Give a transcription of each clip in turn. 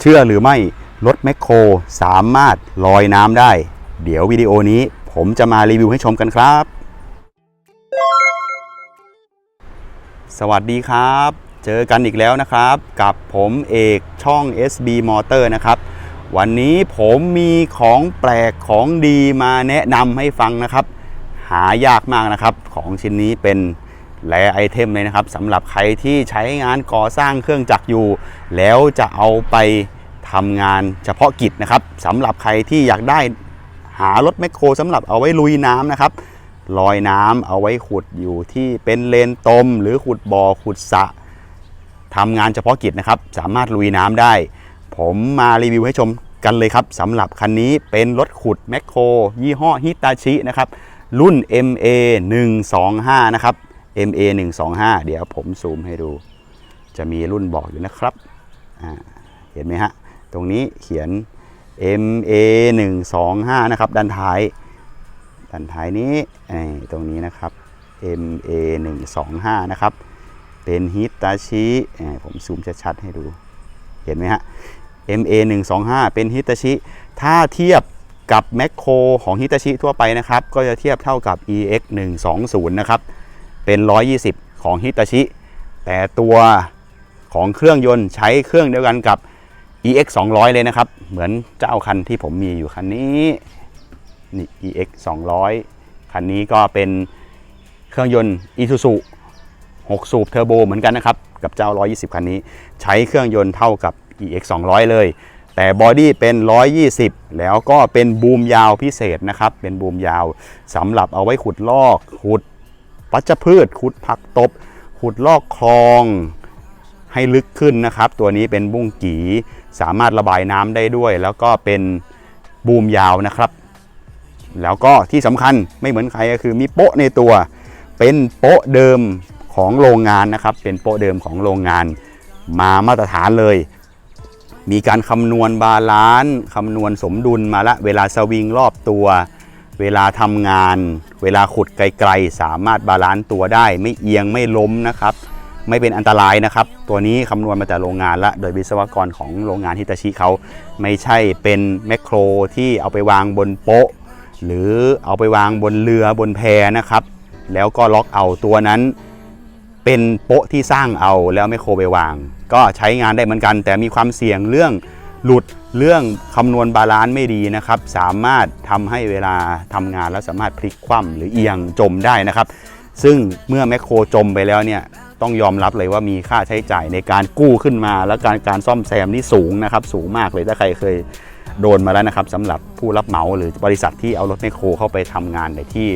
เชื่อหรือไม่รถแมคโครสามารถลอยน้ำได้ เดี๋ยววิดีโอนี้ผมจะมารีวิวให้ชมกันครับ สวัสดีครับ เจอกันอีกแล้วนะครับ กับผมเอกช่อง SB Motor นะครับ วันนี้ผมมีของแปลกของดีมาแนะนำให้ฟังนะครับ หายากมากนะครับ ของชิ้นนี้เป็น แลไอเทมเลยนะครับสำหรับใครที่ใช้งานก่อสร้างเครื่องจักรอยู่ แล้วจะเอาไปทำงานเฉพาะกิจนะครับสำหรับใครที่อยากได้หารถแมคโครสำหรับเอาไว้ลุยน้ำนะครับลอยน้ำเอาไว้ขุดอยู่ที่เป็นเลนตม หรือขุดบ่อขุดสะทำงานเฉพาะกิจนะครับ สามารถลุยน้ำได้ ผมมารีวิวให้ชมกันเลยครับสำหรับคันนี้เป็นรถขุดแมคโครยี่ห้อฮิตาชินะครับ รุ่น MA 125 นะครับ MA 125เดี๋ยวผมซูมให้ดู จะมีรุ่นบอกอยู่นะครับ เห็นไหมฮะ ตรงนี้เขียน MA 125นะครับด้านท้ายด้านท้ายนี้ตรงนี้นะครับ MA 125นะครับ เป็นฮิตาชิผมซูมชัดๆให้ดู เห็นไหมฮะ MA 125เป็นฮิตาชิ ถ้าเทียบกับแมคโครของฮิตาชิทั่วไปนะครับ ก็จะเทียบเท่ากับ EX 120นะครับ เป็น 120 ของฮิตาชิ แต่ตัวของเครื่องยนต์ใช้เครื่องเดียวกันกับ EX 200 เลยนะครับ เหมือนเจ้าคันที่ผมมีอยู่คันนี้นี่ EX 200 คันนี้ก็เป็นเครื่องยนต์ Isuzu 6 สูบเทอร์โบเหมือนกันนะครับ กับเจ้า 120 คันนี้ ใช้เครื่องยนต์เท่ากับ EX 200 เลย แต่บอดี้เป็น 120 แล้วก็เป็นบูมยาวพิเศษนะครับ เป็นบูมยาวสำหรับเอาไว้ขุดลอก ขุด ปัจจพืชขุดผักตบ ขุดลอกคลองให้ลึกขึ้นนะครับ ตัวนี้เป็นบุ้งกีสามารถระบายน้ำได้ด้วย แล้วก็เป็นบูมยาวนะครับ แล้วก็ที่สำคัญไม่เหมือนใครก็คือมีโป๊ะในตัว เป็นโป๊ะเดิมของโรงงานนะครับ เป็นโป๊ะเดิมของโรงงานมามาตรฐานเลย มีการคำนวณบาลานซ์คำนวณสมดุลมาละเวลาสวิงรอบตัว เวลาทำงาน เวลาขุดไกลๆ สามารถบาลานซ์ตัวได้ ไม่เอียงไม่ล้มนะครับ ไม่เป็นอันตรายนะครับ ตัวนี้คำนวณมาจากโรงงานละโดยวิศวกรของโรงงานฮิตาชิเขาไม่ใช่เป็นแมคโครที่เอาไปวางบนโป๊ะ หรือเอาไปวางบนเรือบนแพนะครับ แล้วก็ล็อกเอาตัวนั้น เป็นโป๊ะที่สร้างเอาแล้วไม่โครไปวาง ก็ใช้งานได้เหมือนกัน แต่มีความเสี่ยงเรื่อง หลุดเรื่องคำนวณบาลานซ์ไม่ดีนะครับ สามารถทำให้เวลาทำงานแล้วสามารถพลิกคว่ำหรือเอียงจมได้นะครับ ซึ่งเมื่อแมคโครจมไปแล้วเนี่ยต้องยอมรับเลยว่ามีค่าใช้จ่ายในการกู้ขึ้นมา และการการซ่อมแซมนี่สูงนะครับ สูงมากเลยถ้าใครเคยโดนมาแล้วนะครับสำหรับผู้รับเหมาหรือบริษัทที่เอารถแมคโครเข้าไปทำงานในที่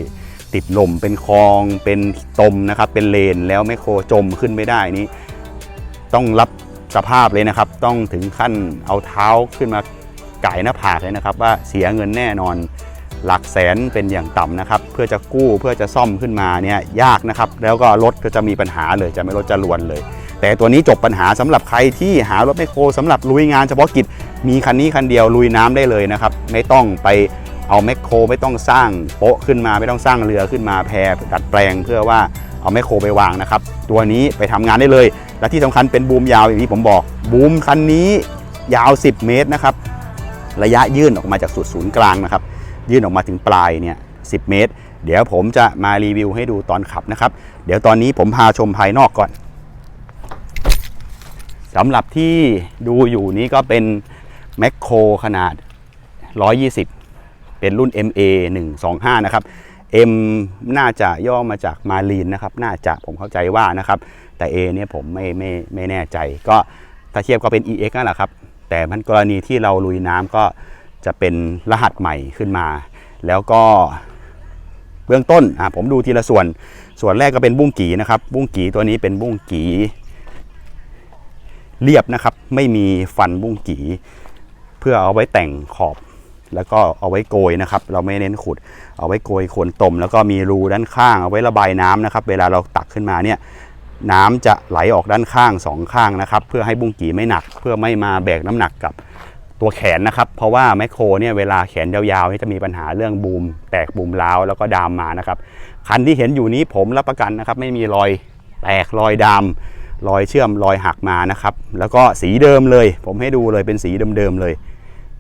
ติดลมเป็นคลองเป็นตมนะครับเป็นเลนแล้วแมคโครจมขึ้นไม่ได้นี่ต้องรับ สภาพเลยนะครับ ต้องถึงขั้นเอาเท้าขึ้นมาไก่หน้าผากเลยนะครับ ว่าเสียเงินแน่นอนหลักแสนเป็นอย่างต่ำนะครับ เพื่อจะกู้เพื่อจะซ่อมขึ้นมาเนี่ยยากนะครับ แล้วก็รถก็จะมีปัญหาเลยจะไม่รถจะลวนเลย แต่ตัวนี้จบปัญหาสำหรับใครที่หารถแมโครสำหรับลุยงานเฉพาะกิจมีคันนี้คันเดียวลุยน้ำได้เลยนะครับ ไม่ต้องไปเอาแมคโครไม่ต้องสร้างโป๊ะขึ้นมาไม่ต้องสร้างเรือขึ้นมาแพดัดแปลง เพื่อว่าเอาแมคโครไปวางนะครับ ตัวนี้ไปทำงานได้เลย และที่สำคัญเป็นบูมยาวอย่างที่ผมบอก บูมคันนี้ยาว 10 เมตรนะครับ ระยะยื่นออกมาจากสุดศูนย์กลางนะครับ ยื่นออกมาถึงปลายเนี่ย10เมตร เดี๋ยวผมจะมารีวิวให้ดูตอนขับนะครับ เดี๋ยวตอนนี้ผมพาชมภายนอกก่อนสำหรับที่ดูอยู่นี้ก็เป็นแมคโครขนาด 120 เป็นรุ่น MA 125 นะครับ M น่าจะย่อมาจากมารีนนะครับ น่าจะผมเข้าใจว่านะครับ แต่ A เนี่ยผมไม่ไม่ไม่แน่ใจ ก็ถ้าเทียบก็เป็น EX นั่นแหละครับ แต่มันกรณีที่เราลุยน้ำก็จะเป็นรหัสใหม่ขึ้นมา แล้วก็เบื้องต้นอะผมดูทีละส่วน ส่วนแรกก็เป็นบุ้งกีนะครับ บุ้งกีตัวนี้เป็นบุ้งกีเรียบนะครับ ไม่มีฟันบุ้งกีเพื่อเอาไว้แต่งขอบ แล้วก็เอาไว้โกยนะครับ เราไม่เน้นขุด เอาไว้โกยโคนตม แล้วก็มีรูด้านข้างเอาไว้ระบายน้ำนะครับ เวลาเราตักขึ้นมาเนี่ย น้ำจะไหลออกด้านข้างสองข้างนะครับ เพื่อให้บุ้งกีไม่หนัก เพื่อไม่มาแบกน้ำหนักกับตัวแขนนะครับ เพราะว่าแมคโครเนี่ยเวลาแขนยาวๆนี่จะมีปัญหาเรื่องบูม แตกบูมร้าวแล้วก็ดามมานะครับคันที่เห็นอยู่นี้ผมรับประกันนะครับ ไม่มีรอยแตกรอยดามรอยเชื่อมรอยหักมานะครับ แล้วก็สีเดิมเลย ผมให้ดูเลยเป็นสีเดิมๆเลย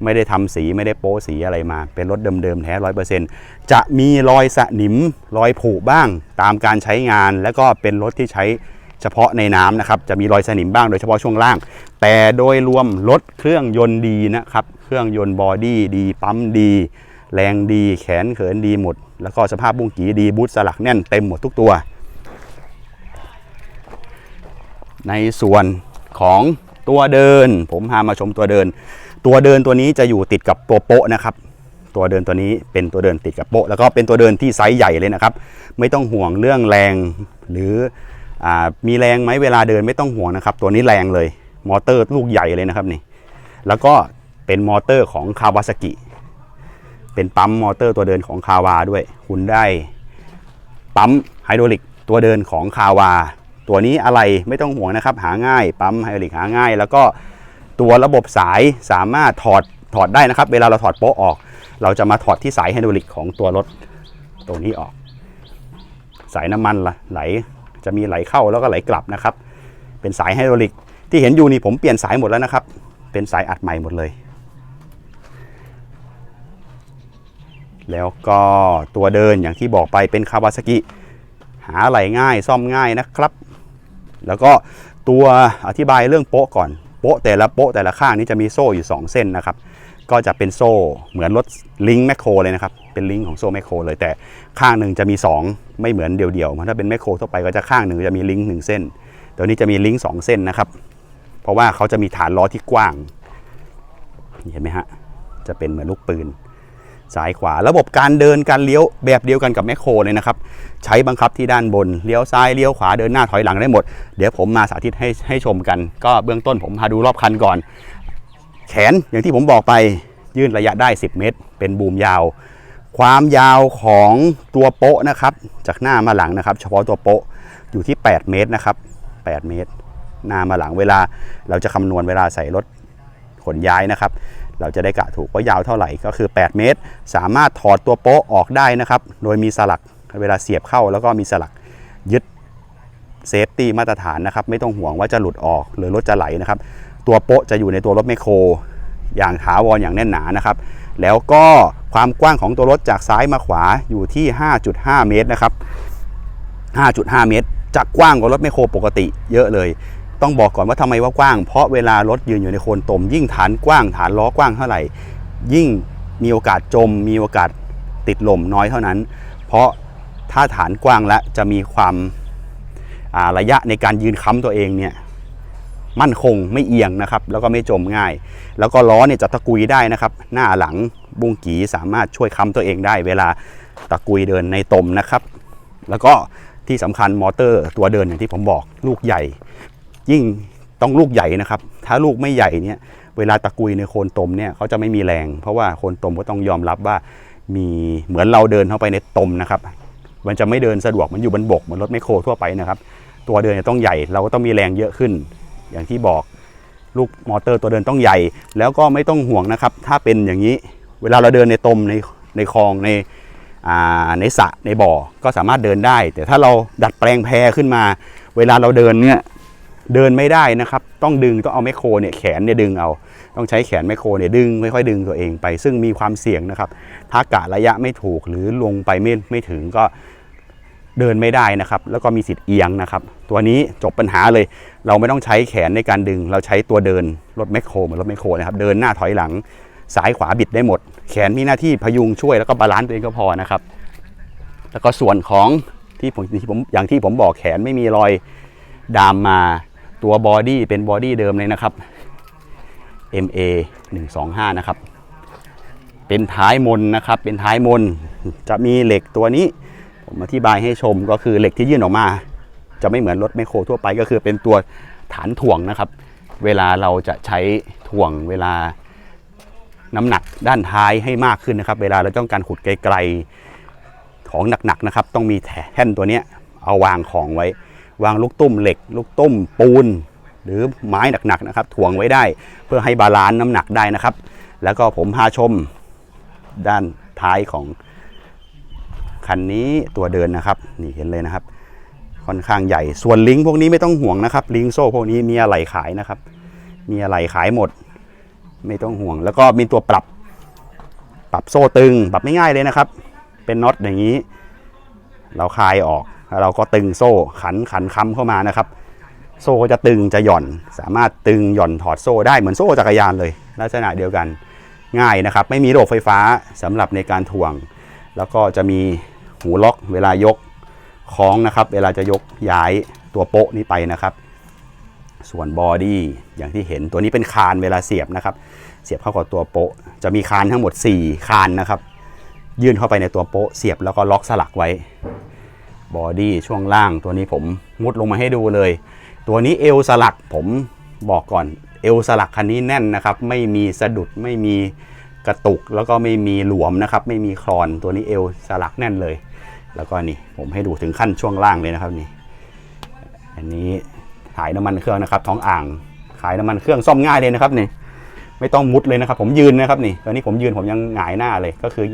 ไม่ได้ทำสีไม่ได้โป๊สีอะไรมา เป็นรถเดิมๆแท้ร้อยเปอร์เซ็นต์จะมีรอยสนิมรอยผุบ้างตามการใช้งาน แล้วก็เป็นรถที่ใช้เฉพาะในน้ำนะครับ จะมีรอยสนิมบ้างโดยเฉพาะช่วงล่าง แต่โดยรวมรถเครื่องยนต์ดีนะครับ เครื่องยนต์บอดี้ดีปั๊มดี แรงดีแขนเขินดีหมด แล้วก็สภาพบุ้งกีดีบูทสลักแน่นเต็มหมดทุกตัว ในส่วนของตัวเดิน ผมพามาชมตัวเดิน ตัวเดินตัวนี้จะอยู่ติดกับตัวโป๊ะนะครับ ตัวเดินตัวนี้เป็นตัวเดินติดกับโป๊ะแล้วก็เป็นตัวเดินที่ไซส์ใหญ่เลยนะครับ ไม่ต้องห่วงเรื่องแรง หรืออมีแรงไหมเวลาเดินไม่ต้องห่วงนะครับ ตัวนี้แรงเลย มอเตอร์ลูกใหญ่เลยนะครับนี่ แล้วก็เป็นมอเตอร์ของคาวาซากิ เป็นปั๊มมอเตอร์ตัวเดินของคาวาด้วย คุณได้ปั๊มไฮดรอลิกตัวเดินของคาวา ตัวนี้อะไรไม่ต้องห่วงนะครับ หาง่าย ปั๊มไฮดรอลิกหาง่าย แล้วก็ ตัวระบบสายสามารถถอดถอดได้นะครับ เวลาเราถอดโป๊ะออก เราจะมาถอดที่สายไฮดรอลิกของตัวรถตัวนี้ออก สายน้ำมันละไหลจะมีไหลเข้าแล้วก็ไหลกลับนะครับ เป็นสายไฮดรอลิกที่เห็นอยู่นี่ผมเปลี่ยนสายหมดแล้วนะครับ เป็นสายอัดใหม่หมดเลย แล้วก็ตัวเดินอย่างที่บอกไปเป็นคาวาซากิหาไหลง่ายซ่อมง่ายนะครับ แล้วก็ตัวอธิบายเรื่องโป๊ะก่อน โป๊ะแต่ละโป๊ะแต่ละข้างนี้จะมีโซ่อยู่ 2 เส้นนะครับ ก็จะเป็นโซ่เหมือนรถลิงแมคโครเลยนะครับ เป็นลิงของโซ่แมคโครเลยแต่ข้างหนึ่งจะมี 2 ไม่เหมือนเดี่ยวๆมันถ้าเป็นแมคโครทั่วไปก็จะข้างหนึ่งจะมีลิงหนึ่งเส้น ตัวนี้จะมีลิงสองเส้นนะครับ เพราะว่าเขาจะมีฐานล้อที่กว้างเห็นไหมฮะจะเป็นเหมือนลูกปืน ซ้ายขวา ระบบการเดินการเลี้ยวแบบเดียวกันกับแมคโครเลยนะครับ ใช้บังคับที่ด้านบนเลี้ยวซ้ายเลี้ยวขวาเดินหน้าถอยหลังได้หมด เดี๋ยวผมมาสาธิตให้ให้ชมกัน ก็เบื้องต้นผมพาดูรอบคันก่อน แขนอย่างที่ผมบอกไปยื่นระยะได้ 10 เมตร เป็นบูมยาว ความยาวของตัวโป๊ะนะครับ จากหน้ามาหลังนะครับ เฉพาะตัวโป๊ะอยู่ที่ 8 เมตรนะครับ 8 เมตร หน้ามาหลังเวลาเราจะคำนวณเวลาใส่รถขนย้ายนะครับ เราจะได้กะถูกว่ายาวเท่าไหร่ก็คือ 8 เมตร สามารถถอดตัวโป๊ะออกได้นะครับ โดยมีสลักเวลาเสียบเข้าแล้วก็มีสลักยึดเซฟตี้มาตรฐานนะครับ ไม่ต้องห่วงว่าจะหลุดออกหรือรถจะไหลนะครับ ตัวโป๊ะจะอยู่ในตัวรถแมโคร อย่างถาวรอย่างแน่นหนานะครับ แล้วก็ความกว้างของตัวรถจากซ้ายมาขวาอยู่ที่ 5.5 เมตรนะครับ 5.5 เมตรจะกว้างกว่ารถแมโครปกติเยอะเลย ต้องบอกก่อนว่าทำไมว่ากว้าง เพราะเวลารถยืนอยู่ในโคนตม ยิ่งฐานกว้างฐานล้อกว้างเท่าไหร่ ยิ่งมีโอกาสจม มีโอกาสติดลมน้อยเท่านั้น เพราะถ้าฐานกว้างแล้วจะมีความาระยะในการยืนค้ำตัวเองเนี่ยมั่นคงไม่เอียงนะครับ แล้วก็ไม่จมง่าย แล้วก็ล้อเนี่ยจะตะกุยได้นะครับ หน้าหลังบุ้งกีสามารถช่วยค้ำตัวเองได้ เวลาตะกุยเดินในตมนะครับ แล้วก็ที่สำคัญมอเตอร์ตัวเดินอย่างที่ผมบอกลูกใหญ่ ยิ่งต้องลูกใหญ่นะครับ ถ้าลูกไม่ใหญ่เนี่ยเวลาตะกุยในโคนตมเนี่ยเขาจะไม่มีแรง เพราะว่าโคนตมก็ต้องยอมรับว่ามีเหมือนเราเดินเข้าไปในตมนะครับ มันจะไม่เดินสะดวกมันอยู่บนบกเหมือนรถไมโครทั่วไปนะครับ ตัวเดินเนี่ยต้องใหญ่เราก็ต้องมีแรงเยอะขึ้น อย่างที่บอกลูกมอเตอร์ตัวเดินต้องใหญ่ แล้วก็ไม่ต้องห่วงนะครับ ถ้าเป็นอย่างนี้เวลาเราเดินในตมในในคลองในอ่าในสระในบ่อก็สามารถเดินได้ แต่ถ้าเราดัดแปลงแพขึ้นมา เวลาเราเดินเนี่ย เดินไม่ได้นะครับ ต้องดึงต้องเอาแมคโครเนี่ยแขนเนี่ยดึงเอา ต้องใช้แขนแมคโครเนี่ยดึงค่อยๆดึงตัวเองไป ซึ่งมีความเสี่ยงนะครับ ถ้ากะระยะไม่ถูกหรือลงไปไม่ไม่ถึงก็เดินไม่ได้นะครับ แล้วก็มีสิทธิ์เอียงนะครับ ตัวนี้จบปัญหาเลย เราไม่ต้องใช้แขนในการดึง เราใช้ตัวเดินรถแมคโครเหมือนรถแมคโครนะครับ เดินหน้าถอยหลังซ้ายขวาบิดได้หมด แขนมีหน้าที่พยุงช่วยแล้วก็บาลานซ์ตัวเองก็พอนะครับ แล้วก็ส่วนของที่ผมที่ผมอย่างที่ผมบอกแขนไม่มีรอยดามมา ตัวบอดี้เป็นบอดี้เดิมเลยนะครับ MA 125 นะครับ เป็นท้ายมนนะครับ เป็นท้ายมน จะมีเหล็กตัวนี้ ผมอธิบายให้ชมก็คือเหล็กที่ยื่นออกมา จะไม่เหมือนรถแมคโครทั่วไปก็คือเป็นตัวฐานถ่วงนะครับ เวลาเราจะใช้ถ่วงเวลาน้ำหนักด้านท้ายให้มากขึ้นนะครับ เวลาเราต้องการขุดไกลๆของหนักๆนะครับ ต้องมีแท่นตัวนี้เอาวางของไว้ วางลูกตุ้มเหล็ก ลูกตุ้มปูน หรือไม้หนักๆนะครับถ่วงไว้ได้ เพื่อให้บาลานซ์น้ำหนักได้นะครับ แล้วก็ผมพาชมด้านท้ายของคันนี้ตัวเดินนะครับ นี่เห็นเลยนะครับ ค่อนข้างใหญ่ส่วนลิงพวกนี้ไม่ต้องห่วงนะครับ ลิงโซ่พวกนี้มีอะไรขายนะครับ มีอะไรขายหมด ไม่ต้องห่วง แล้วก็มีตัวปรับ ปรับโซ่ตึง ปรับไม่ง่ายเลยนะครับ เป็นน็อตอย่างนี้ เราคลายออก เราก็ตึงโซ่ขันขันค้ำเข้ามานะครับ โซ่ก็จะตึงจะหย่อน สามารถตึงหย่อนถอดโซ่ได้เหมือนโซ่จักรยานเลย ลักษณะเดียวกันง่ายนะครับ ไม่มีระบบไฟฟ้าสำหรับในการถ่วง แล้วก็จะมีหูล็อกเวลายกคล้องนะครับ เวลาจะยกย้ายตัวโป๊ะนี้ไปนะครับ ส่วนบอดี้อย่างที่เห็นตัวนี้เป็นคานเวลาเสียบนะครับ เสียบเข้ากับตัวโป๊ะ จะมีคานทั้งหมด 4 คานนะครับ ยื่นเข้าไปในตัวโป๊ะเสียบแล้วก็ล็อกสลักไว้ บอดี้ช่วงล่างตัวนี้ผมมุดลงมาให้ดูเลย ตัวนี้เอวสลักผมบอกก่อนเอวสลักคันนี้แน่นนะครับ ไม่มีสะดุดไม่มีกระตุกแล้วก็ไม่มีหลวมนะครับ ไม่มีคลอนตัวนี้เอวสลักแน่นเลย แล้วก็นี่ผมให้ดูถึงขั้นช่วงล่างเลยนะครับนี่ อันนี้ขายน้ำมันเครื่องนะครับ ท้องอ่าง ขายน้ำมันเครื่องซ่อมง่ายเลยนะครับนี่ไม่ต้องมุดเลยนะครับ ผมยืนนะครับนี่ตอนนี้ผมยืนผมยังหงายหน้าเลยก็คือ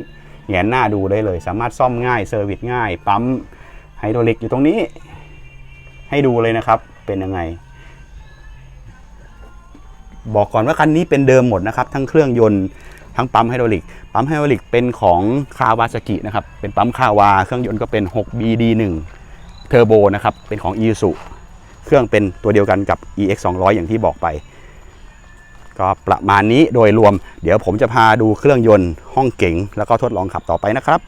แหงนหน้าดูได้เลย สามารถซ่อมง่ายเซอร์วิสง่ายปั๊ม ไฮดรอลิกอยู่ตรงนี้ ให้ดูเลยนะครับ เป็นยังไง บอกก่อนว่าคันนี้เป็นเดิมหมดนะครับ ทั้งเครื่องยนต์ทั้งปั๊มไฮดรอลิก ปั๊มไฮดรอลิกเป็นของคาวาซากินะครับ เป็นปั๊มคาวา เครื่องยนต์ก็เป็น 6BD1 เทอร์โบนะครับ เป็นของ i s u เครื่องเป็นตัวเดียวกันกับ EX 200อย่างที่บอกไป ก็ประมาณนี้โดยรวม เดี๋ยวผมจะพาดูเครื่องยนต์ห้องเก๋งแล้วก็ทดลองขับต่อไปนะครับ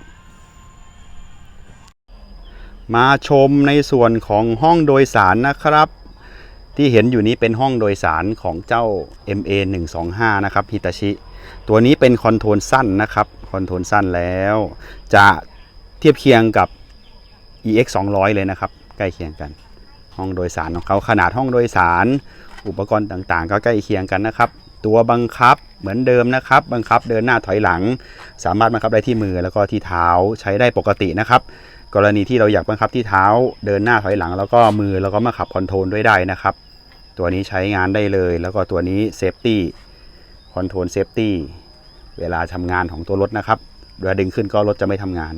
มาชมในส่วนของห้องโดยสารนะครับ ที่เห็นอยู่นี้เป็นห้องโดยสารของเจ้า MA 125นะครับฮิตาชิ ตัวนี้เป็นคอนโทรลสั้นนะครับคอนโทรลสั้นแล้ว จะเทียบเคียงกับ EX 200เลยนะครับ ใกล้เคียงกัน ห้องโดยสารของเขาขนาดห้องโดยสาร อุปกรณ์ต่างๆ ก็ใกล้เคียงกันนะครับ ตัวบังคับเหมือนเดิมนะครับ บังคับเดินหน้าถอยหลัง สามารถบังคับได้ที่มือแล้วก็ที่เท้าใช้ได้ปกตินะครับ กรณีที่เราอยากบังคับที่เท้าเดินหน้าถอยหลัง แล้วก็มือแล้วก็มาขับคอนโทรลด้วยได้นะครับ ตัวนี้ใช้งานได้เลย แล้วก็ตัวนี้เซฟตี้คอนโทรลเซฟตี้เวลาทำงานของตัวรถนะครับเวลาดึงขึ้นก็รถจะไม่ทำงาน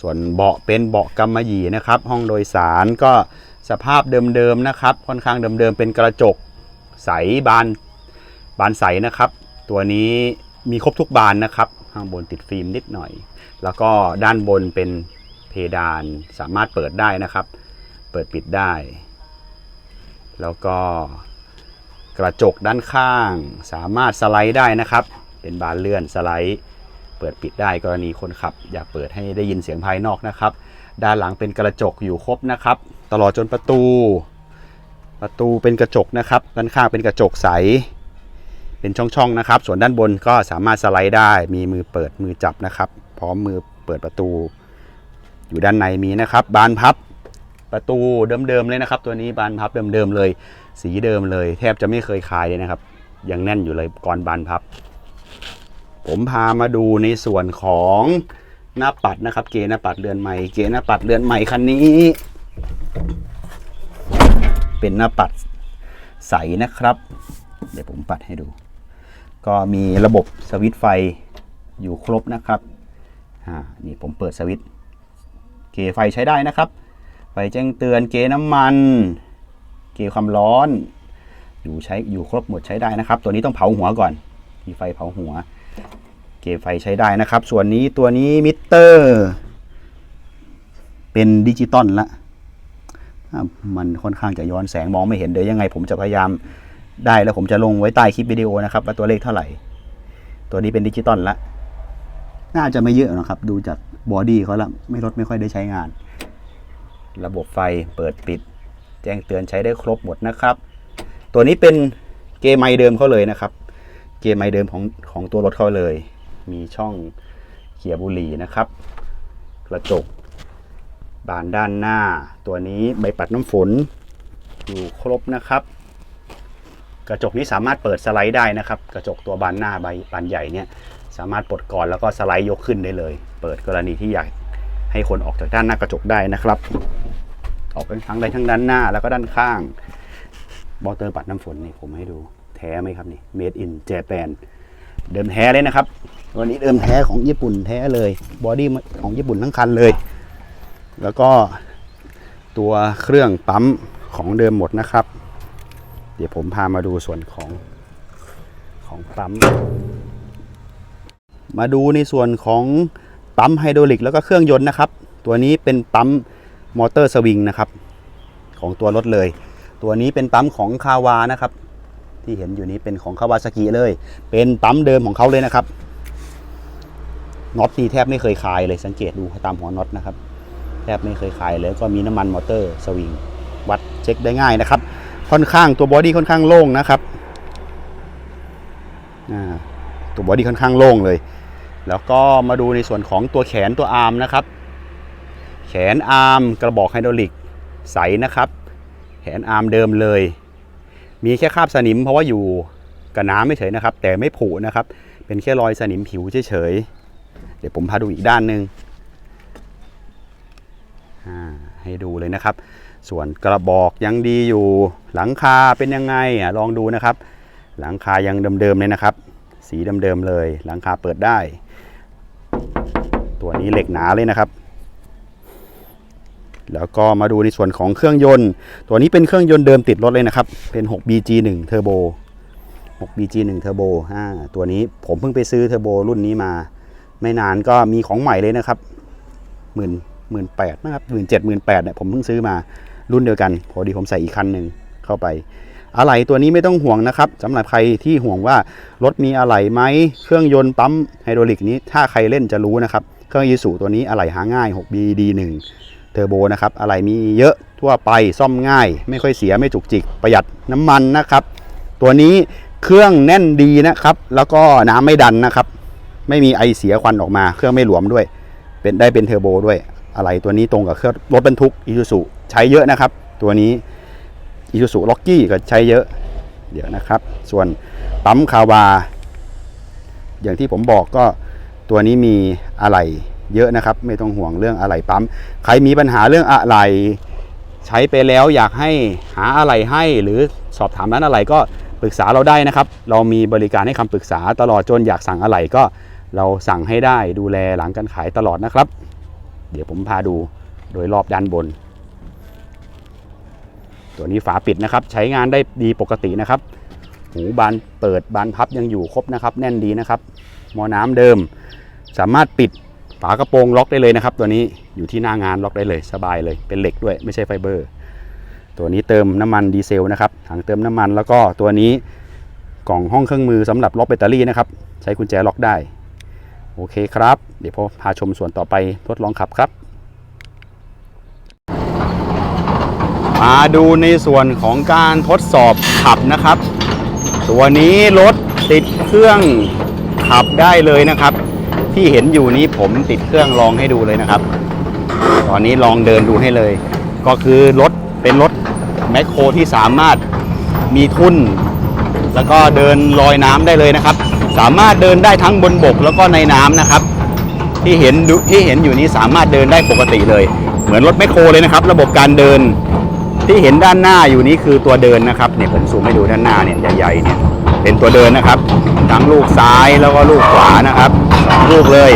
ส่วนเบาะเป็นเบาะกำมะหยี่นะครับ ห้องโดยสารก็สภาพเดิมๆนะครับ ค่อนข้างเดิมๆเป็นกระจกใสบานบานใสนะครับ ตัวนี้มีครบทุกบานนะครับ ข้างบนติดฟิล์มนิดหน่อย แล้วก็ด้านบนเป็น ดานสามารถเปิดได้นะครับ เปิดปิดได้ แล้วก็กระจกด้านข้างสามารถสไลด์ได้นะครับ เป็นบานเลื่อนสไลด์เปิดปิดได้กรณีคนขับ อยากเปิดให้ได้ยินเสียงภายนอกนะครับ ด้านหลังเป็นกระจกอยู่ครบนะครับ ตลอดจนประตู ประตูเป็นกระจกนะครับ ด้านข้างเป็นกระจกใส เป็นช่องๆนะครับ ส่วนด้านบนก็สามารถสไลด์ได้ มีมือเปิดมือจับนะครับ พร้อมมือเปิดประตู อยู่ด้านในมีนะครับ บานพับประตูเดิมๆเลยนะครับ ตัวนี้บานพับเดิมๆเลย สีเดิมเลย แทบจะไม่เคยคลายเลยนะครับ ยังแน่นอยู่เลยก่อนบานพับ ผมพามาดูในส่วนของหน้าปัดนะครับ เกณฑ์หน้าปัดเรือนใหม่ เกณฑ์หน้าปัดเรือนใหม่คันนี้ เป็นหน้าปัดใสนะครับ เดี๋ยวผมปัดให้ดู ก็มีระบบสวิตไฟอยู่ครบนะครับอ่านี่ผมเปิดสวิตช์ เกไฟใช้ได้นะครับไฟแจ้งเตือนเกน้ำมัน เกความร้อน อยู่ใช้อยู่ครบหมดใช้ได้นะครับ ตัวนี้ต้องเผาหัวก่อนมีไฟเผาหัว เกไฟใช้ได้นะครับ ส่วนนี้ตัวนี้มิเตอร์ เป็นดิจิตอลละอะมันค่อนข้างจะย้อนแสงมองไม่เห็นเดี๋ยวยังไง ผมจะพยายามได้แล้วผมจะลงไว้ใต้คลิปวิดีโอนะครับว่าตัวเลขเท่าไหร่ ตัวนี้เป็นดิจิตอลละ น่าจะไม่เยอะนะครับ ดูจากบอดี้เขาละไม่ลดไม่ค่อยได้ใช้งาน ระบบไฟเปิดปิด แจ้งเตือนใช้ได้ครบหมดนะครับ ตัวนี้เป็นเกมไมเดิมเขาเลยนะครับ เกมไมเดิมของของตัวรถเขาเลย มีช่องเขียบุหรี่นะครับ กระจก บานด้านหน้า ตัวนี้ใบปัดน้ำฝนอยู่ครบนะครับ กระจกนี้สามารถเปิดสไลด์ได้นะครับ กระจกตัวบานหน้าใบบานใหญ่เนี่ย สามารถปลดก่อนแล้วก็สไลด์ยกขึ้นได้เลย เปิดกรณีที่อยากให้คนออกจากด้านหน้ากระจกได้นะครับ ออกเป็นทั้งใดทั้งด้านหน้าแล้วก็ด้านข้างบอเตอร์ปัดน้ำฝนนี่ผมให้ดูแท้ไหมครับนี่ made in Japan เดิมแท้เลยนะครับ วันนี้เดิมแท้ของญี่ปุ่นแท้เลยบอดี้ของญี่ปุ่นทั้งคันเลย แล้วก็ตัวเครื่องปั๊มของเดิมหมดนะครับ เดี๋ยวผมพามาดูส่วนของของปั๊ม มาดูในส่วนของปั๊มไฮดรอลิกแล้วก็เครื่องยนต์นะครับ ตัวนี้เป็นปั๊มมอเตอร์สวิงนะครับ ของตัวรถเลย ตัวนี้เป็นปั๊มของคาวานะครับ ที่เห็นอยู่นี้เป็นของคาวาซากิเลย เป็นปั๊มเดิมของเขาเลยนะครับน็อตนี่แทบไม่เคยคลายเลยสังเกตดูตามหัวน็อตนะครับ แทบไม่เคยคลายเลยก็มีน้ำมันมอเตอร์สวิงวัดเช็คได้ง่ายนะครับ ค่อนข้างตัวบอดี้ค่อนข้างโล่งนะครับอ่า ตัวบอดี้ค่อนข้างโล่งเลย แล้วก็มาดูในส่วนของตัวแขนตัวอาร์มนะครับ แขนอาร์มกระบอกไฮดรอลิกใสนะครับ แขนอาร์มเดิมเลย มีแค่คราบสนิมเพราะว่าอยู่กับน้ำไม่เฉยนะครับ แต่ไม่ผุนะครับ เป็นแค่รอยสนิมผิวเฉยๆเดี๋ยวผมพาดูอีกด้านหนึ่งให้ดูเลยนะครับ ส่วนกระบอกยังดีอยู่ หลังคาเป็นยังไงอะลองดูนะครับ หลังคายังเดิมๆเลยนะครับ สีเดิมๆเลย หลังคาเปิดได้ ตัวนี้เหล็กหนาเลยนะครับ แล้วก็มาดูในส่วนของเครื่องยนต์ ตัวนี้เป็นเครื่องยนต์เดิมติดรถเลยนะครับ เป็น 6BG1 Turbo 6BG1 Turbo อ่าตัวนี้ผมเพิ่งไปซื้อเทอร์โบรุ่นนี้มา ไม่นานก็มีของใหม่เลยนะครับหมื่นหมื่นแปดนะครับหมื่นเจ็ดหมื่นแปดเนี่ยผมเพิ่งซื้อมารุ่นเดียวกัน พอดีผมใส่อีกคันหนึ่งเข้าไป อะไหล่ตัวนี้ไม่ต้องห่วงนะครับสำหรับใครที่ห่วงว่ารถมีอะไหล่ไหมเครื่องยนต์ปั๊มไฮดรอลิกนี้ถ้าใครเล่นจะรู้นะครับเครื่องยีสูตัวนี้อะไหล่หาง่าย 6BD1 เทอร์โบนะครับอะไหล่มีเยอะทั่วไปซ่อมง่าย ไม่ค่อยเสียไม่จุกจิกประหยัดน้ำมันนะครับ ตัวนี้เครื่องแน่นดีนะครับ แล้วก็น้ำไม่ดันนะครับ ไม่มีไอเสียควันออกมา เครื่องไม่หลวมด้วย เป็นได้เป็นเทอร์โบด้วยอะไรตัวนี้ตรงกับเครื่องรถบรรทุกอีซูซุใช้เยอะนะครับ ตัวนี้ อีซูซุล็อกกี้ก็ใช้เยอะ เดี๋ยวนะครับ ส่วนปั๊มคาวา อย่างที่ผมบอกก็ตัวนี้มีอะไรเยอะนะครับ ไม่ต้องห่วงเรื่องอะไรปั๊ม ใครมีปัญหาเรื่องอะไรใช้ไปแล้วอยากให้หาอะไรให้หรือสอบถามร้านอะไรก็ปรึกษาเราได้นะครับ เรามีบริการให้คำปรึกษาตลอดจนอยากสั่งอะไรก็เราสั่งให้ได้ดูแลหลังการขายตลอดนะครับ เดี๋ยวผมพาดูโดยรอบด้านบน ตัวนี้ฝาปิดนะครับ ใช้งานได้ดีปกตินะครับ หูบานเปิดบานพับยังอยู่ครบนะครับ แน่นดีนะครับมอน้ำเดิม สามารถปิดฝากระโปรงล็อกได้เลยนะครับ ตัวนี้อยู่ที่หน้างานล็อกได้เลยสบายเลยเป็นเหล็กด้วยไม่ใช่ไฟเบอร์ ตัวนี้เติมน้ำมันดีเซลนะครับถังเติมน้ำมันแล้วก็ตัวนี้กล่องห้องเครื่องมือสำหรับล็อกแบตเตอรี่นะครับ ใช้กุญแจล็อกได้ โอเคครับ เดี๋ยวพอพาชมส่วนต่อไปทดลองขับครับ มาดูในส่วนของการทดสอบขับนะครับ ตัวนี้รถติดเครื่องขับได้เลยนะครับ ที่เห็นอยู่นี้ผมติดเครื่องลองให้ดูเลยนะครับ ตอนนี้ลองเดินดูให้เลย ก็คือรถเป็นรถแมคโครที่สามารถมีทุ่น แล้วก็เดินลอยน้ำได้เลยนะครับ สามารถเดินได้ทั้งบนบกแล้วก็ในน้ำนะครับ ที่เห็นดูที่เห็นอยู่นี้สามารถเดินได้ปกติเลย เหมือนรถแมคโครเลยนะครับ ระบบการเดิน ที่เห็นด้านหน้าอยู่นี้คือตัวเดินนะครับเนี่ยผมซูมให้ดูด้านหน้าเนี่ยใหญ่ๆเนี่ยเป็นตัวเดินนะครับทั้งลูกซ้ายแล้วก็ลูกขวานะครับสองลูกเลย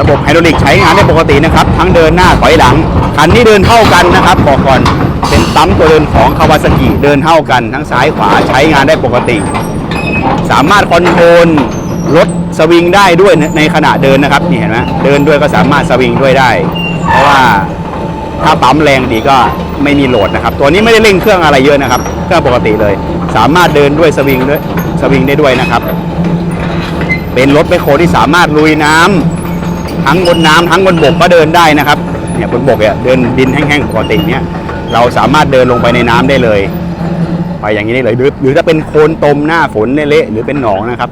ระบบไฮดรอลิกใช้งานได้ปกตินะครับ ทั้งเดินหน้าถอยหลังคันนี้เดินเท่ากันนะครับบอกก่อนเป็นปั๊มตัวเดินของคาวาซากิเดินเท่ากัน ทั้งซ้ายขวาใช้งานได้ปกติ สามารถคอนโทรลรถสวิงได้ด้วยในขณะเดินนะครับนี่เห็นไหมเดินด้วยก็สามารถสวิงด้วยได้ เพราะว่าถ้าปั๊มแรงดีก็ ไม่มีโหลดนะครับ ตัวนี้ไม่ได้เร่งเครื่องอะไรเยอะนะครับเครื่องปกติเลย สามารถเดินด้วยสวิงด้วยสวิงได้ด้วยนะครับ เป็นรถไมคโครที่สามารถลุยน้ำทั้งบนน้ำทั้งบนบกก็เดินได้นะครับเนี่ยบนบกเนี่ยเดินดินแห้งๆปกติเนี่ยเราสามารถเดินลงไปในน้ำได้เลย ไปอย่างนี้ได้เลยหรือหรือถ้าเป็นโคลนตมหน้าฝนเละๆหรือเป็นหนองนะครับ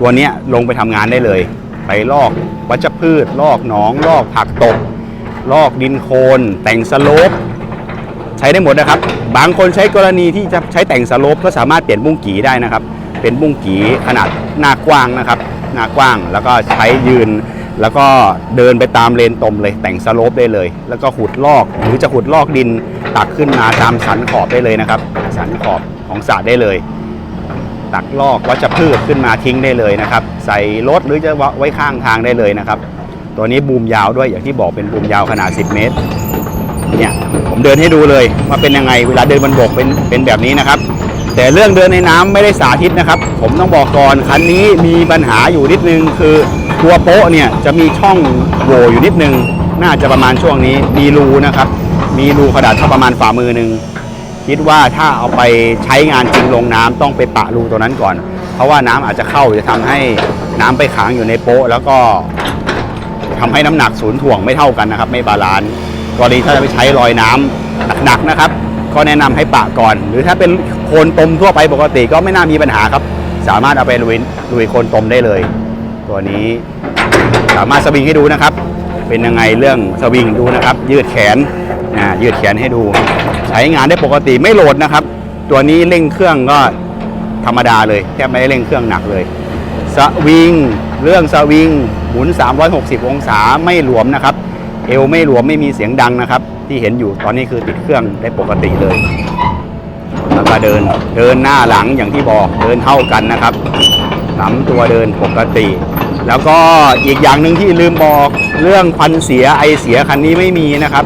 ตัวเนี้ยลงไปทำงานได้เลย ไปลอกวัชพืช ลอกหนอง ลอกผักตบลอกดินโคลนแต่งสโลป ใช้ได้หมดนะครับ บางคนใช้กรณีที่จะใช้แต่งสโลปก็สามารถเปลี่ยนบุ้งกีได้นะครับ เป็นบุ้งกีขนาดหน้ากว้างนะครับ หน้ากว้างแล้วก็ใช้ยืน แล้วก็เดินไปตามเลนตมเลย แต่งสโลปได้เลย แล้วก็ขุดลอกหรือจะขุดลอกดินตักขึ้นมาตามสันขอบได้เลยนะครับ สันขอบของสระได้เลยตักลอกวัชพืชขึ้นมาทิ้งได้เลยนะครับ ใส่รถหรือจะไว้ข้างทางได้เลยนะครับ ตัวนี้บูมยาวด้วยอย่างที่บอกเป็นบูมยาวขนาด 10 เมตรเนี่ย ผมเดินให้ดูเลยว่าเป็นยังไงเวลาเดินบนบกเป็นเป็นแบบนี้นะครับ แต่เรื่องเดินในน้ำไม่ได้สาธิตนะครับ ผมต้องบอกก่อนคันนี้มีปัญหาอยู่นิดนึง คือตัวโป๊ะเนี่ยจะมีช่องโหว่อยู่นิดนึง น่าจะประมาณช่วงนี้มีรูนะครับ มีรูขนาดเท่าประมาณฝ่ามือหนึ่งคิดว่าถ้าเอาไปใช้งานจริงลงน้ำต้องไปปะรูตัวนั้นก่อน เพราะว่าน้ำอาจจะเข้าจะทำให้น้ำไปขังอยู่ในโป๊ะแล้วก็ทำให้น้ำหนักศูนย์ถ่วงไม่เท่ากันนะครับ ไม่บาลานซ์ กรณีถ้าจะไปใช้ลอยน้ำหนักๆนะครับ ก็แนะนำให้ปะก่อน หรือถ้าเป็นโคนตมทั่วไปปกติก็ไม่น่ามีปัญหาครับ สามารถเอาไปลุยลุยโคนตมได้เลย ตัวนี้สามารถสวิงให้ดูนะครับ เป็นยังไงเรื่องสวิงดูนะครับ ยืดแขนอ่ายืดแขนให้ดู ใช้งานได้ปกติไม่โหลดนะครับ ตัวนี้เร่งเครื่องก็ธรรมดาเลยแทบไม่ได้เร่งเครื่องหนักเลยสวิงเรื่องสวิงหมุน 360 องศาไม่หลวมนะครับ เอวไม่หลวมไม่มีเสียงดังนะครับ ที่เห็นอยู่ตอนนี้คือติดเครื่องได้ปกติเลยแล้วก็เดินเดินหน้าหลังอย่างที่บอกเดินเท่ากันนะครับลำตัวเดินปกติ แล้วก็อีกอย่างหนึ่งที่ลืมบอกเรื่องควันเสียไอเสียคันนี้ไม่มีนะครับ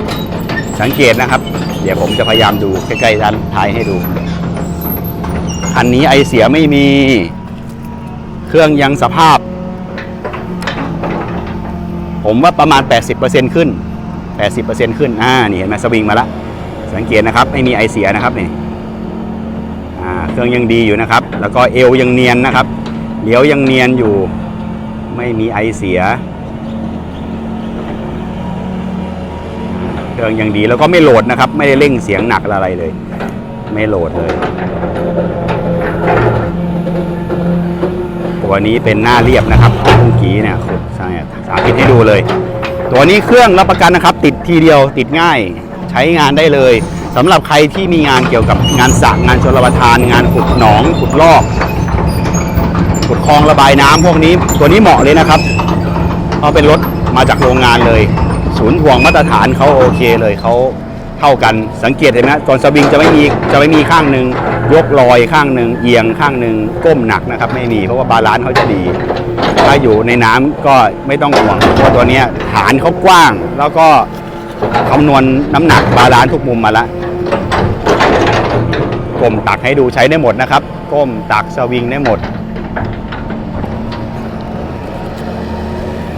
สังเกตนะครับ เดี๋ยวผมจะพยายามดูใกล้ๆด้านท้ายให้ดูคันนี้ไอเสียไม่มี เครื่องยังสภาพ ผมว่าประมาณ 80%ขึ้น 80%ขึ้น อ่า นี่เห็นไหมสวิงมาล้วสังเกตนะครับ ไม่มีไอเสียนะครับนี่ อ่า เครื่องยังดีอยู่นะครับ แล้วก็เอวยังเนียนนะครับ เหลียวยังเนียนอยู่ ไม่มีไอเสีย เครื่องยังดีแล้วก็ไม่โหลดนะครับ ไม่ได้เร่งเสียงหนักอะไรเลย ไม่โหลดเลย วนี้เป็นหน้าเรียบนะครับเมื่อกี้เนี่ยขุดใช่สาธิตให้ดูเลย ตัวนี้เครื่องรับประกันนะครับ ติดทีเดียวติดง่ายใช้งานได้เลยสำหรับใครที่มีงานเกี่ยวกับงานสระงานชลประทาน งานขุดหนองขุดลอกขุดคลองระบายน้ำพวกนี้ ตัวนี้เหมาะเลยนะครับเพราเป็นรถมาจากโรงงานเลย ศูนย์ถ่วงมาตรฐานเขาโอเคเลยเขาเท่ากันสังเกตเห็นไหมตอนสวิงจะไม่มีจะไม่มีข้างหนึ่ง ยกลอยข้างหนึ่งเอียงข้างหนึ่งก้มหนักนะครับ ไม่มีเพราะว่าบาลานซ์เขาจะดี ถ้าอยู่ในน้ำก็ไม่ต้องห่วงเพราะตัวนี้ฐานเขากว้าง แล้วก็คำนวณน้ำหนักบาลานซ์ทุกมุมมาแล้วก้มตักให้ดูใช้ได้หมดนะครับ ก้มตักสวิงได้หมด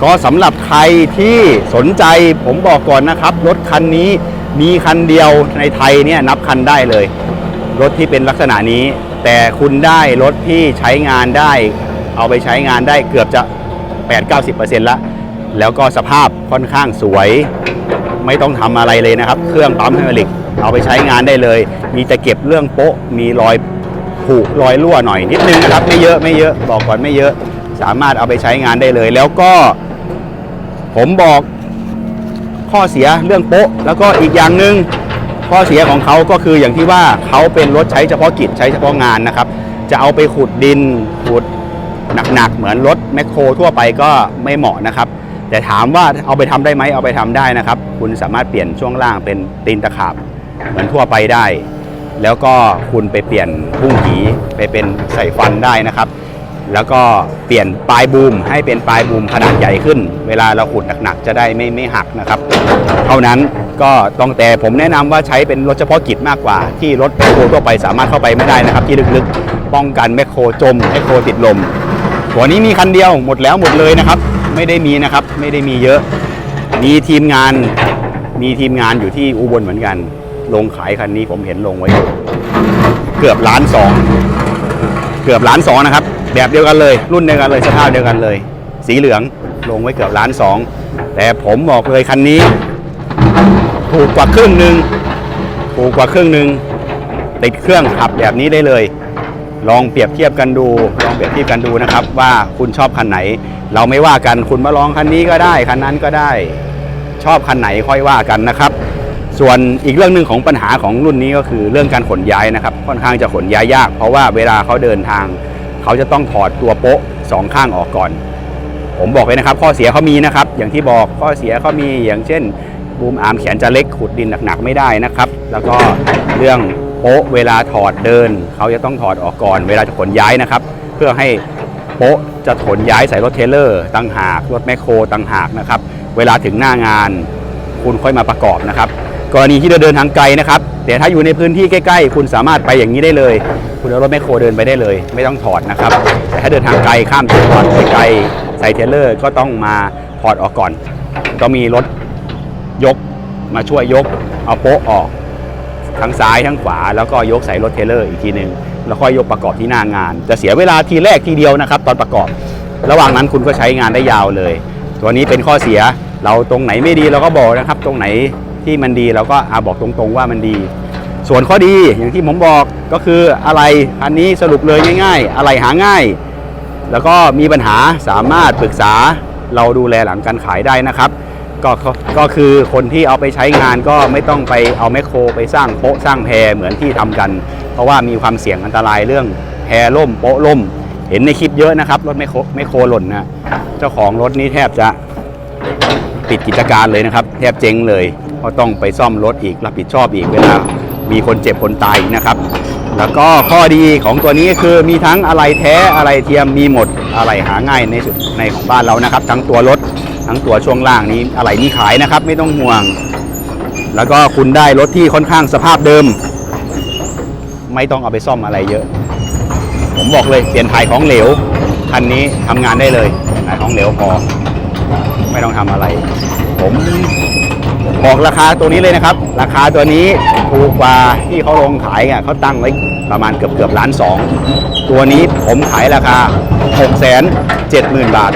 ก็สำหรับใครที่สนใจผมบอกก่อนนะครับ รถคันนี้มีคันเดียวในไทยเนี่ยนับคันได้เลย รถที่เป็นลักษณะนี้ แต่คุณได้รถที่ใช้งานได้ เอาไปใช้งานได้เกือบจะ 8-90%ละแล้วก็สภาพค่อนข้างสวย ไม่ต้องทำอะไรเลยนะครับ เครื่องปั๊มไฮดรอลิกเอาไปใช้งานได้เลย มีแต่เก็บเรื่องโป๊ะ มีรอยผุรอยรั่วหน่อยนิดนึงนะครับ ไม่เยอะไม่เยอะบอกก่อนไม่เยอะ สามารถเอาไปใช้งานได้เลย แล้วก็ ผมบอกข้อเสียเรื่องโป๊ะ แล้วก็อีกอย่างหนึ่ง ข้อเสียของเขาก็คืออย่างที่ว่าเขาเป็นรถใช้เฉพาะกิจใช้เฉพาะงานนะครับ จะเอาไปขุดดินขุดหนักๆ เหมือนรถแมคโครทั่วไปก็ไม่เหมาะนะครับ แต่ถามว่าเอาไปทำได้ไหมเอาไปทำได้นะครับ คุณสามารถเปลี่ยนช่วงล่างเป็นตีนตะขาบเหมือนทั่วไปได้ แล้วก็คุณไปเปลี่ยนพุ่งหีไปเป็นใส่ฟันได้นะครับ แล้วก็เปลี่ยนปลายบูมให้เป็นปลายบูมขนาดใหญ่ขึ้น เวลาเราขุดหนักๆจะได้ไม่ไม่หักนะครับ เท่านั้นก็ต้องแต่ผมแนะนำว่าใช้เป็นรถเฉพาะกิจมากกว่า ที่รถแมคโครทั่วไปสามารถเข้าไปไม่ได้นะครับ ที่ลึกๆ ป้องกันแมคโครจมแมคโครติดลมตัวนี้มีคันเดียวหมดแล้วหมดเลยนะครับ ไม่ได้มีนะครับ ไม่ได้มีเยอะ มีทีมงาน มีทีมงานอยู่ที่อุบลเหมือนกัน ลงขายคันนี้ผมเห็นลงไว้ เกือบล้านสอง เกือบล้านสองนะครับ แบบเดียวกันเลย รุ่นเดียวกันเลยสภาพเดียวกันเลย สีเหลืองลงไว้เกือบล้านสองแต่ผมบอกเลยคันนี้ ถูกกว่าครึ่งหนึ่งถูกกว่าครึ่งหนึ่งติดเครื่องขับแบบนี้ได้เลย ลองเปรียบเทียบกันดู ลองเปรียบเทียบกันดูนะครับ ว่าคุณชอบคันไหน เราไม่ว่ากันคุณมาลองคันนี้ก็ได้คันนั้นก็ได้ ชอบคันไหนค่อยว่ากันนะครับ ส่วนอีกเรื่องหนึ่งของปัญหาของรุ่นนี้ก็คือเรื่องการขนย้ายนะครับ ค่อนข้างจะขนย้ายยาก เพราะว่าเวลาเขาเดินทาง เขาจะต้องถอดตัวโป๊ะสองข้างออกก่อน ผมบอกเลยนะครับ ข้อเสียเขามีนะครับ อย่างที่บอกข้อเสียเขามีอย่างเช่น บูมอาร์มแขนจะเล็กขุดดินหนักๆไม่ได้นะครับ แล้วก็เรื่องโป๊ะเวลาถอดเดิน เขาจะต้องถอดออกก่อน เวลาจะขนย้ายนะครับ เพื่อให้โป๊ะจะขนย้ายใส่รถเทเลอร์ตั้งหากรถแมคโครตั้งหากนะครับ เวลาถึงหน้างาน คุณค่อยมาประกอบนะครับ กรณีที่เราเดินทางไกลนะครับ แต่ถ้าอยู่ในพื้นที่ใกล้ๆ คุณสามารถไปอย่างนี้ได้เลย คุณเอารถแมคโครเดินไปได้เลย ไม่ต้องถอดนะครับ แต่ถ้าเดินทางไกลข้ามจังหวัดไปไกลใส่เทเลอร์ก็ต้องมาถอดออกก่อน ก็มีรถยกมาช่วยยกเอาโป๊ะออกทั้งซ้ายทั้งขวาแล้วก็ยกใส่รถเทเลอร์อีกทีหนึ่งแล้วค่อยยกประกอบที่หน้างาน จะเสียเวลาทีแรกทีเดียวนะครับ ตอนประกอบ ระหว่างนั้นคุณก็ใช้งานได้ยาวเลย ตัวนี้เป็นข้อเสียเราตรงไหนไม่ดีเราก็บอกนะครับ ตรงไหน ที่มันดีเราก็อาบอกตรงๆว่ามันดี ส่วนข้อดีอย่างที่ผมบอกก็คืออะไรอันนี้สรุปเลยง่าย ๆ อะไรหาง่าย แล้วก็มีปัญหาสามารถปรึกษาเราดูแลหลังการขายได้นะครับก็ก็คือคนที่เอาไปใช้งานก็ไม่ต้องไปเอาแมคโครไปสร้างโป๊ะสร้างแพรเหมือนที่ทำกัน เพราะว่ามีความเสี่ยงอันตรายเรื่องแพรล่มโป๊ะล่ม เห็นในคลิปเยอะนะครับ รถแมคโครแมคโครหล่นนะเจ้าของรถนี้แทบจะปิดกิจการเลยนะครับ แทบเจ๊งเลย เพราะต้องไปซ่อมรถอีกรับผิดชอบอีกเวลามีคนเจ็บคนตายนะครับ แล้วก็ข้อดีของตัวนี้คือมีทั้งอะไรแท้อะไรเทียมมีหมดอะไรหาง่ายในสุดในของบ้านเรานะครับ ทั้งตัวรถทั้งตัวช่วงล่างนี้อะไรนี่ขายนะครับ ไม่ต้องห่วง แล้วก็คุณได้รถที่ค่อนข้างสภาพเดิม ไม่ต้องเอาไปซ่อมอะไรเยอะ ผมบอกเลยเปลี่ยนถ่ายของเหลวคันนี้ทำงานได้เลยถ่ายของเหลวพอไม่ต้องทำอะไร ผม บอกราคาตัวนี้เลยนะครับ ราคาตัวนี้ถูกกว่าที่เขาลงขายอะเขาตั้งไว้ประมาณเกือบเกือบล้านสองตัวนี้ผมขายราคา6 7 0 0 0 0บาท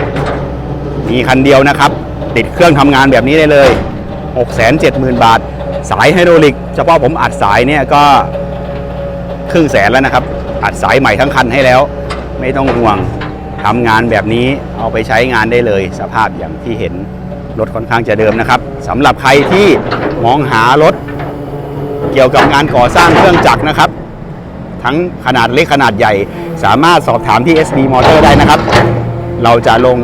มีคันเดียวนะครับ ติดเครื่องทำงานแบบนี้ได้เลย6 7 0 0 0 0บาท สายไฮโดรลิก เฉพาะผมอัดสายเนี่ยก็ครึ่งแสนแล้วนะครับ อัดสายใหม่ทั้งคันให้แล้ว ไม่ต้องห่วงทำงานแบบนี้เอาไปใช้งานได้เลย สภาพอย่างที่เห็นรถค่อนข้างจะเดิมนะครับ สำหรับใครที่มองหารถเกี่ยวกับงานก่อสร้างเครื่องจักรนะครับ ทั้งขนาดเล็กขนาดใหญ่ สามารถสอบถามที่ SB Motor ได้นะครับ เราจะลง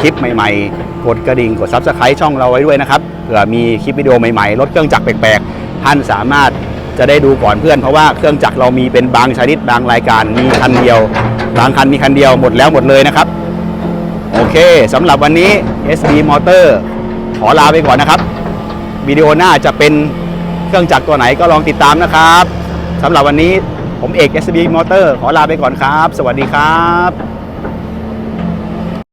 คลิปใหม่ๆ กดกระดิ่งกด Subscribe ช่องเราไว้ด้วยนะครับเผื่อมีคลิปวิดีโอใหม่ๆ รถเครื่องจักรแปลกๆ ท่านสามารถจะได้ดูก่อนเพื่อน เพราะว่าเครื่องจักรเรามีเป็นบางชนิดบางรายการมีคันเดียวบางคันมีคันเดียวหมดแล้วหมดเลยนะครับ โอเคสำหรับวันนี้ SB Motor ขอลาไปก่อนนะครับวิดีโอหน้าจะเป็นเครื่องจักรตัวไหนก็ลองติดตามนะครับสำหรับวันนี้ผมเอก SB Motor ขอลาไปก่อนครับ สวัสดีครับ